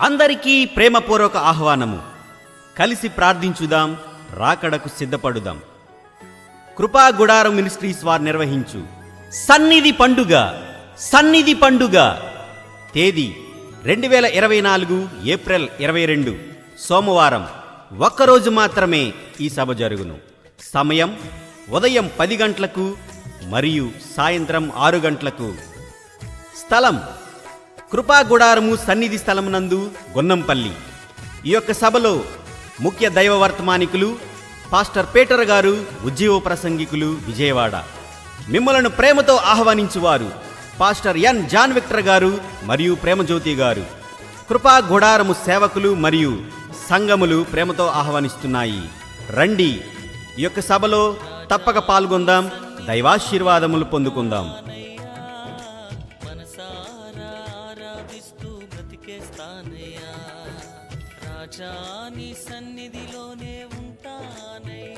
అందరికీ ప్రేమపూర్వక ఆహ్వానము. కలిసి ప్రార్థించుదాం రాకడకు సిద్ధపడుదాం. కృపా గుడారం మినిస్ట్రీస్ వారు నిర్వహించు. సన్నిధి పండుగ సన్నిధి పండుగ. తేదీ రెండు వేల ఇరవై నాలుగు ఏప్రిల్ ఇరవై రెండు సోమవారం. ఒక్కరోజు మాత్రమే ఈ సభ జరుగును. సమయం ఉదయం పది గంటలకు మరియు సాయంత్రం ఆరు గంటలకు. స్థలం కృపా గుడారము సన్నిధి స్థలమునందు గొన్నంపల్లి. ఈ యొక్క సభలో ముఖ్య దైవ వర్తమానికులు పాస్టర్ పీటర్ గారు ఉజ్జీవ ప్రసంగికులు విజయవాడ. మిమ్మలను ప్రేమతో ఆహ్వానించువారు పాస్టర్ ఎన్ జాన్ విక్టర్ గారు మరియు ప్రేమజ్యోతి గారు. కృపా గుడారము సేవకులు మరియు సంఘములు ప్రేమతో ఆహ్వానిస్తున్నాయి. రండి ఈ యొక్క సభలో తప్పక పాల్గొందాం దైవాశీర్వాదములు పొందుకుందాం. బ్రతికేస్తానయ్యా రాజాని సన్నిధిలోనే ఉంటానయ్యా.